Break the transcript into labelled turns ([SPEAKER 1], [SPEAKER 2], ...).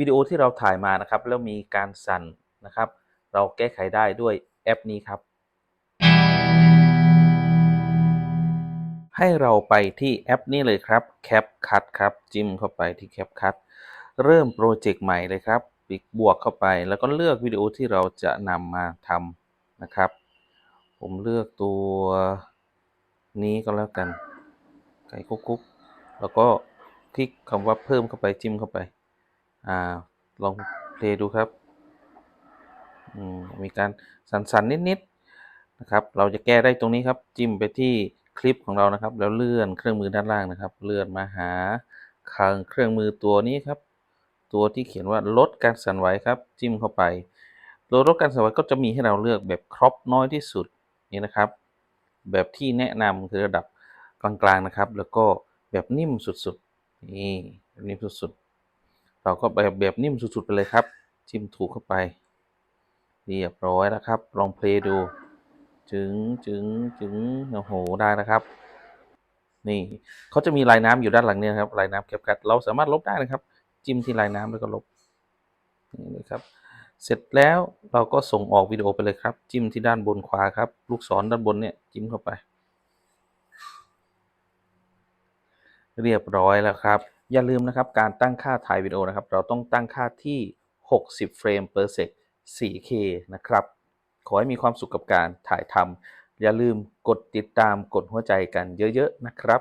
[SPEAKER 1] วิดีโอที่เราถ่ายมานะครับ แล้วมีการสั่นนะครับ เราแก้ไขได้ด้วยแอปนี้ครับ ให้เราไปที่แอปนี้เลยครับ CapCut ครับจิ้มเข้าไปที่ CapCut เริ่มโปรเจกต์ใหม่เลยครับปิกบวกเข้าไปแล้วก็เลือกวิดีโอที่เราจะนำมาทำนะครับ ผมเลือกตัวนี้ก็แล้วกัน ไก่กุ๊กกุ๊กแล้วก็คลิกคำว่าเพิ่มเข้าไปจิ้มเข้าไป อ่าลองเพลย์ดูครับอืมมีการสั่นๆนิดๆนะครับ เราจะแก้ได้ตรงนี้ครับ จิ้มไปที่คลิปของเรานะครับ แล้วเลื่อนเครื่องมือด้านล่างนะครับ เลื่อนมาหาคางเครื่องมือตัวนี้ครับ ตัวที่เขียนว่าลดการสั่นไหวครับ จิ้มเข้าไปตัวลดการสั่นไหวก็จะมีให้เราเลือกแบบครอปน้อยที่สุดนี่นะครับ แบบที่แนะนำคือระดับกลางๆนะครับ แล้วก็แบบนิ่มสุดๆนี่แบบนิ่มสุดๆ เราก็แบบแบบนิ่มสุดๆไปเลยครับจิ้มถูกเข้าไป เรียบร้อยแล้วครับ ลองเพลย์ดู จึงจึงจึงโอ้โหได้นะครับ นี่เขาจะมีลายน้ำอยู่ด้านหลังเนี่ยครับลายน้ำแคปคัดเราสามารถลบได้นะครับ จิ้มที่ลายน้ำแล้วก็ลบนี่เลยครับเสร็จแล้วเราก็ส่งออกวิดีโอไปเลยครับ จิ้มที่ด้านบนขวาครับ ลูกศรด้านบนเนี่ยจิ้มเข้าไป เรียบร้อยแล้วครับ อย่าลืมนะครับการตั้งค่าถ่ายวิดีโอนะครับ เราต้องตั้งค่าที่ 60 เฟรม per sec 4K นะครับ ขอให้มีความสุขกับการถ่ายทำอย่าลืมกดติดตามกดหัวใจกันเยอะ ๆ นะครับ